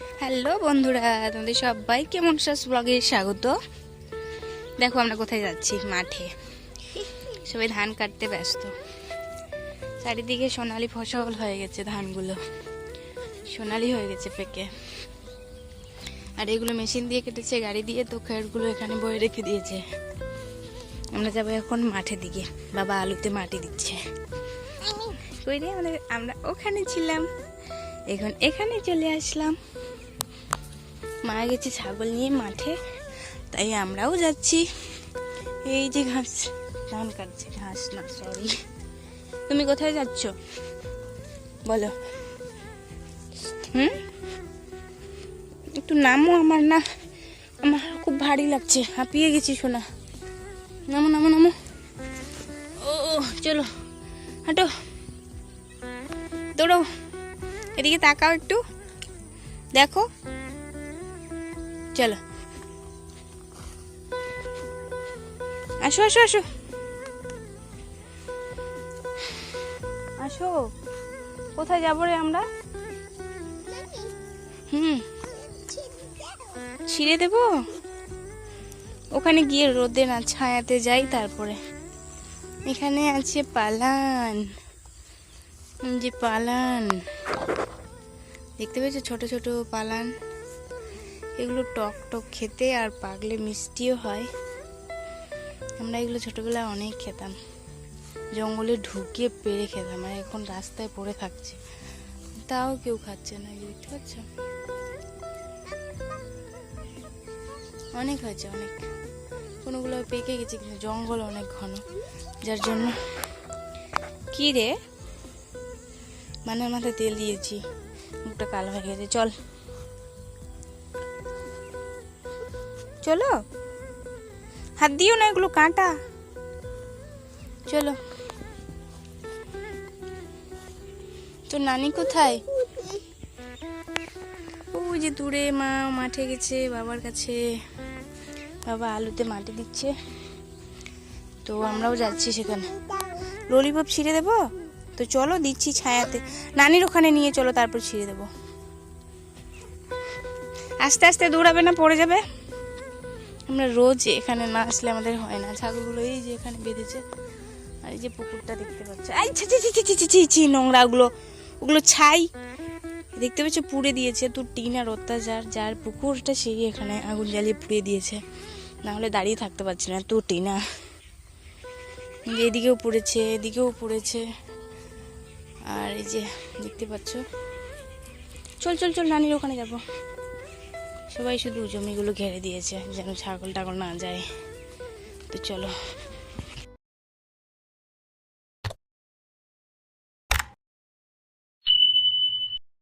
Hello বন্ধুরা, তোমাদের সবাই কেমন শ্বাস ব্লগে স্বাগত। দেখো আমরা কোথায় যাচ্ছি, মাঠে। সবাই ধান কাটতে ব্যস্ত। চারিদিকে সোনালি ফসল হয়ে গেছে ধানগুলো। সোনালি হয়ে গেছে পেকে। আর এগুলো মেশিন দিয়ে কেটেছে, গাড়ি দিয়ে, তো খেরগুলো এখানে বয়ে রেখে দিয়েছে। আমরা যাব এখন মাঠের দিকে। বাবা আলুতে মাটি দিচ্ছে। কই রে আমাদের আমরা ওখানে ছিলাম। এখন এখানে চলে আসলাম। মা গেছে ছাগল নিয়ে মাঠে তাই আমরাও যাচ্ছি। এই যে ঘাস ধান কাটছে ঘাস না সরি তুমি কোথায় যাচ্ছ? বলো। হুম? একটু নামো আমার না আমার খুব ভারী লাগছে হাঁপিয়ে গেছি শোনা নামো নামো নামো। ও, চলো হাঁটো। দৌড়ো এদিকে তাকাও একটু। দেখো চলো। আসো আসো আসো। আসো। কোথায় যাব রে আমরা? হুম। ছিঁড়ে দেবো? ওখানে গিয়ে রোদে না ছায়াতে যাই তারপরে। এখানে আছে পালান। যে পালান। দেখতে পেয়েছ ছোট ছোট পালান? এগুলো টক টক খেতে আর পাকলে মিষ্টিও হয়। আমরা এগুলো ছোটোবেলায় অনেক খেতাম। জঙ্গলে ঢুকে পেরে খেতাম আর এখন রাস্তায় পড়ে থাকছে। তাও কেউ খাচ্ছে না যে দেখতে পাচ্ছ? অনেক হয়েছে, অনেক। কোনোগুলো পেকে গেছে কিন্তু জঙ্গল অনেক ঘন। যার জন্য কি রে? মানে মাথায় তেল দিয়েছি। মুখটা কালো হয়ে গেছে, চল। চলো। হাত দিও না এগুলো কাঁটা। চলো। তোর নানি কোথায়? ওই যে দূরে মা মাঠে গেছে, বাবার কাছে। বাবা আলুতে মাটি দিচ্ছে। তো আমরাও যাচ্ছি সেখানে। ললিপপ ছিঁড়ে দেবো? তো চলো দিচ্ছি ছায়াতে। নানির ওখানে নিয়ে চলো, তারপর ছিঁড়ে দেবো। আস্তে আস্তে দৌড়াবে না, পড়ে যাবে? আমরা রোজ এখানে না আসলে আমাদের হয় না। ছাগলগুলো এই যে এখানে বেঁধেছে, আর এই যে পুকুরটা দেখতে পাচ্ছ। নোংরা ছি ওগুলো ছাই। দেখতে পাচ্ছ, পুড়ে দিয়েছে। তোর টিন আর অত্যাচার, যার পুকুরটা সেই এখানে আগুন জ্বালিয়ে পুড়ে দিয়েছে। না হলে দাঁড়িয়ে থাকতে পারছি না তোর টিনা। এদিকেও পুড়েছে এদিকেও পুড়েছে। আর এই যে দেখতে পাচ্ছ, চল চল চল, নানির ওখানে যাব। সবাই শুধু জমিগুলো ঘেরে দিয়েছে যেন ছাগল টাগল না যায়। তো চলো